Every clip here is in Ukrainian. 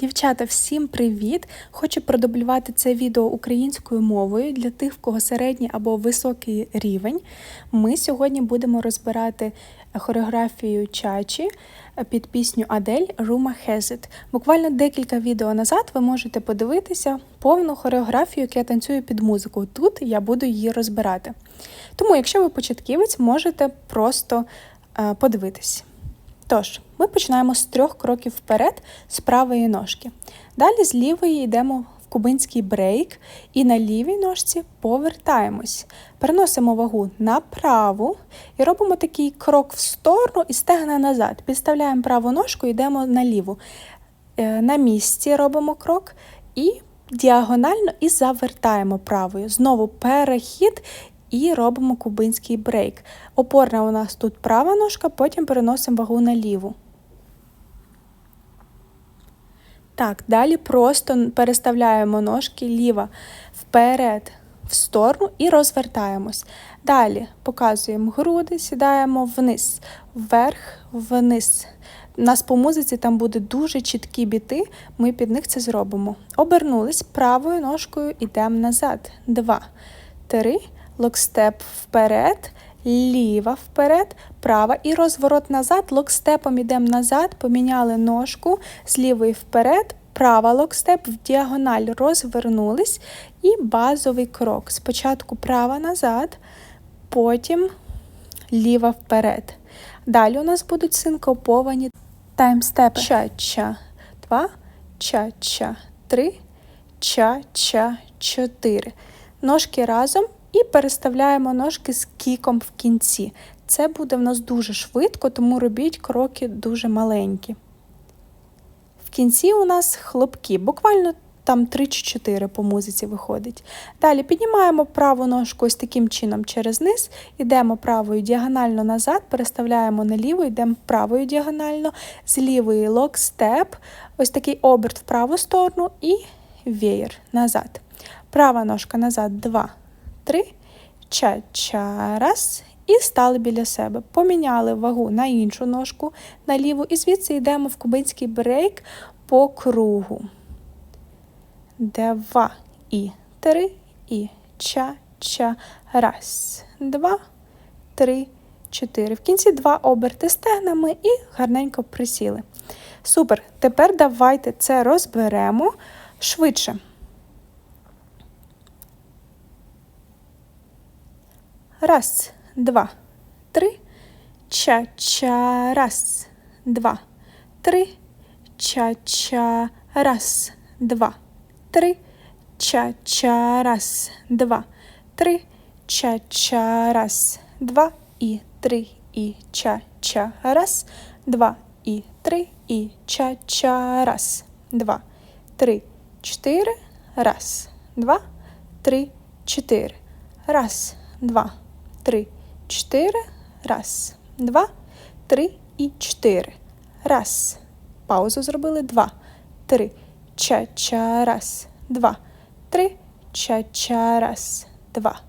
Дівчата, всім привіт! Хочу продублювати це відео українською мовою для тих, в кого середній або високий рівень. Ми сьогодні будемо розбирати хореографію чачі під пісню Адель Рума Хезет. Буквально декілька відео назад ви можете подивитися повну хореографію, яку я танцюю під музику. Тут я буду її розбирати. Тому, якщо ви початківець, можете просто е, подивитись. Тож, ми починаємо з трьох кроків вперед з правої ножки. Далі з лівої йдемо в кубинський брейк і на лівій ножці повертаємось. Переносимо вагу на праву і робимо такий крок в сторону і стегна назад. Підставляємо праву ножку йдемо на ліву. Е, на місці робимо крок і діагонально і завертаємо правою. Знову перехід і робимо кубинський брейк. Опорна у нас тут права ножка, потім переносимо вагу на ліву. Так, далі просто переставляємо ножки ліва вперед, в сторону і розвертаємось. Далі показуємо груди, сідаємо вниз, вверх, вниз. У нас по музиці там буде дуже чіткі біти, ми під них це зробимо. Обернулись правою ножкою йдемо назад. Два, три, локстеп вперед, ліва вперед, права і розворот назад. Локстепом йдемо назад, поміняли ножку з лівої вперед, права локстеп в діагональ розвернулись і базовий крок. Спочатку права назад, потім ліва вперед. Далі у нас будуть синкоповані таймстепи. Ча-ча. Два, ча-ча. Три, ча-ча, чотири. Ножки разом і переставляємо ножки з кіком в кінці. Це буде в нас дуже швидко, тому робіть кроки дуже маленькі. В кінці у нас хлопки, буквально там 3 чи 4 по музиці виходить. Далі піднімаємо праву ножку ось таким чином через низ, йдемо правою діагонально назад, переставляємо на ліву, йдемо правою діагонально, з лівої локстеп, ось такий оберт в праву сторону і веєр назад. Права ножка назад, 2, три, ча-ча, раз. І стали біля себе. Поміняли вагу на іншу ножку на ліву, і звідси йдемо в кубинський брейк по кругу. Два і три, і ча-ча. Раз, два, три, чотири. В кінці два оберти стегнами і гарненько присіли. Супер. Тепер давайте це розберемо швидше. Раз, два, три. Ча-ча. Раз, два, три. Ча-ча. Раз, два, три. Ча-ча. Раз, два, три. Ча-ча. Раз, два і три. І ча-ча. Раз, два і три. І ча-ча. Раз, два, три, чотири. Раз, два, три, чотири. Раз, два три, чотири. Раз, два, три і чотири. Раз. Паузу зробили. Два, три. Ча-ча. Раз, два, три. Ча-ча. Раз, два,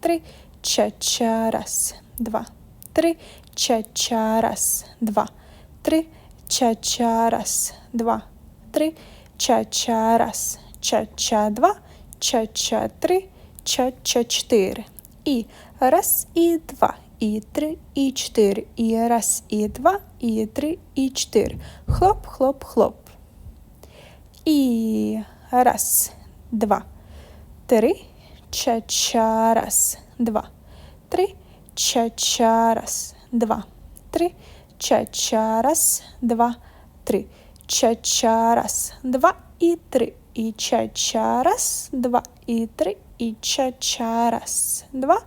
три. Ча-ча. Раз, два, три. Ча-ча. Раз, два, три. Ча-ча. Раз, два, три. Ча-ча. Раз, ча-ча. Два. Ча-ча. Три. Ча-ча. Чотири. І раз, і два, і три, і чотири. І раз, і два, і три, і чотири. Хлоп, хлоп, хлоп. І раз, два, три, ча-ча, раз, два, три, ча-ча, раз, два, три, ча-ча, раз, два, три, ча-ча, раз, два і три. І ча-ча, раз, два, і три, і ча-ча, раз, два,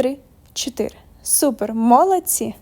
три, чотири. Супер, молодці!